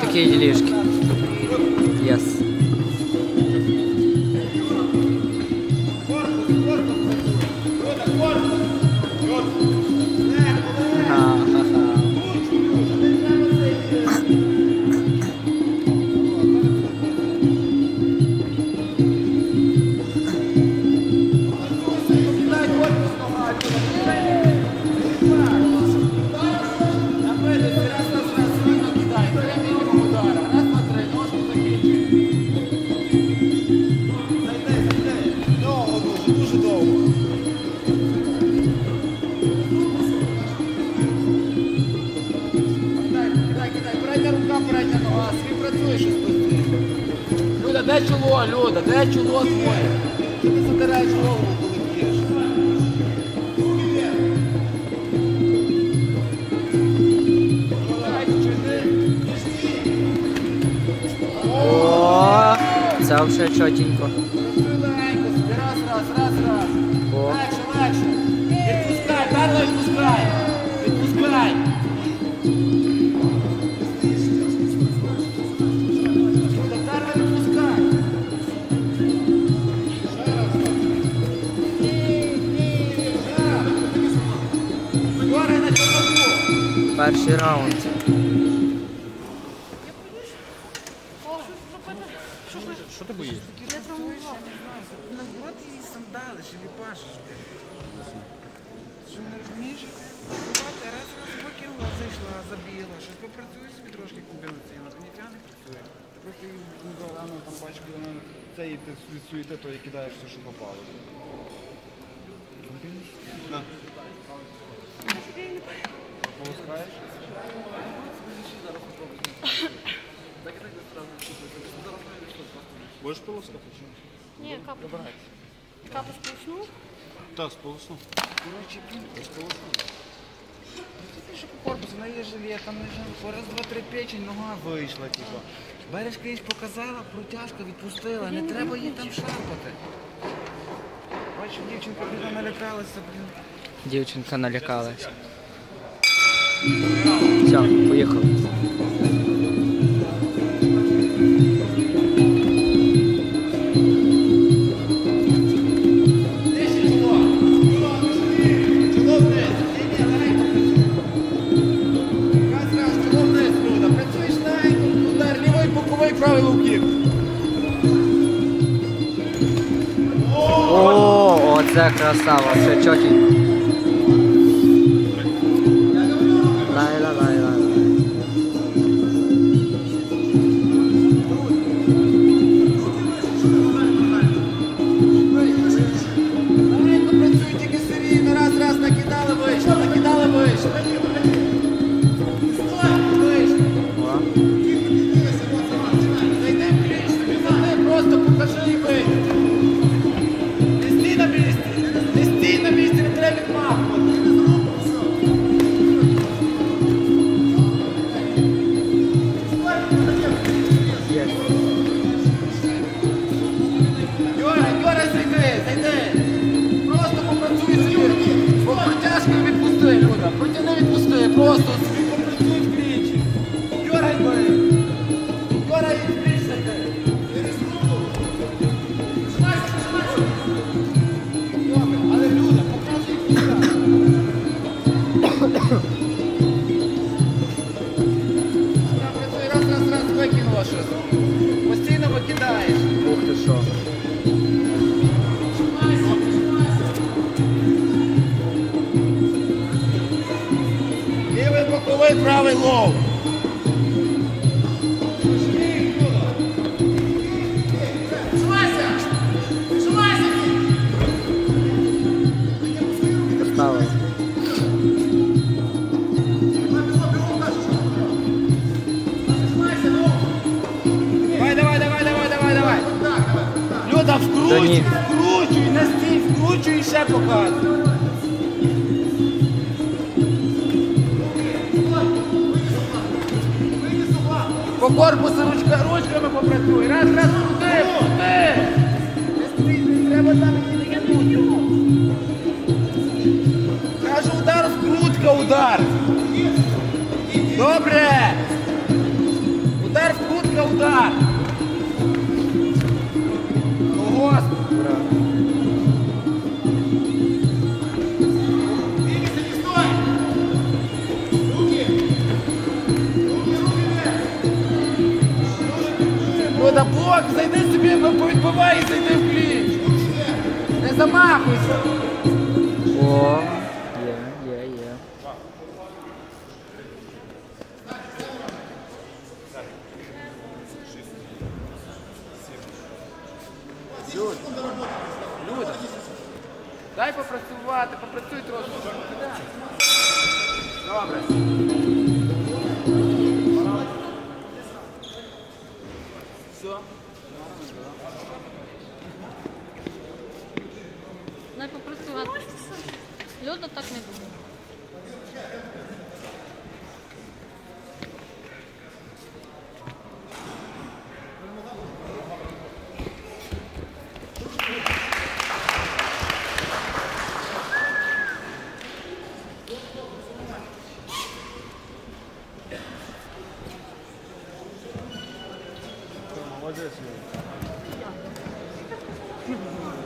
Такие делишки. Працює постійно. Люда, де чоло, Люда, де чоло твоє? Що ти задираєш голову, коли? Давай. О, це вже чотенько. Раз, раз, раз, раз. О. Легше, легше. Відпускай, Карло, відпускай. Відпускай. Перший раунд. Що ти боїшся? Вот і сандали, чи ліпашиш. Що не розумієш? Бувати, раз раз викинула, зайшла, забігла, щось попрацює собі трошки ці інопланетяни працює. Просто недавно там бачив, коли вона це і ти від суєти, то і кидаєш все, що попало. На. Будеш полоскати чи ні? Ні, капу. Капу сполоснув. Так, сполосну. Коротше, блін, Ти що по корпусу, вона є жилет, там не жив. Раз, два, три печень, нога вийшла, типу. Береш колись показала, протяжка відпустила, не треба її там шарпати. Бачу, дівчинка блін, налякалася, блін. Дівчинка налякалась. Все, поїхали. Нижче чоло. Чоло вниз. Ні, покажи. Не стій на місці, не на місці, не треба відмахувати. Давай. Люда, Та вкручуй, ні. вкручуй, не стій, вкручуй і ще показуй. По корпусу ручка, ручками попрацюй. Раз, раз, крути, крути. Не не треба там її тягнути. Кажу, удар, вкрутка, удар. Добре. Удар удар. О, Господи. Повідбивай і в кліч. Не замахуйся. О, є, є, є. Люда, Люда, дай попрацювати, попрацюй трошки. Добре. Все. Дай попрацювати. Льоду так не буде. 맞아요 지금.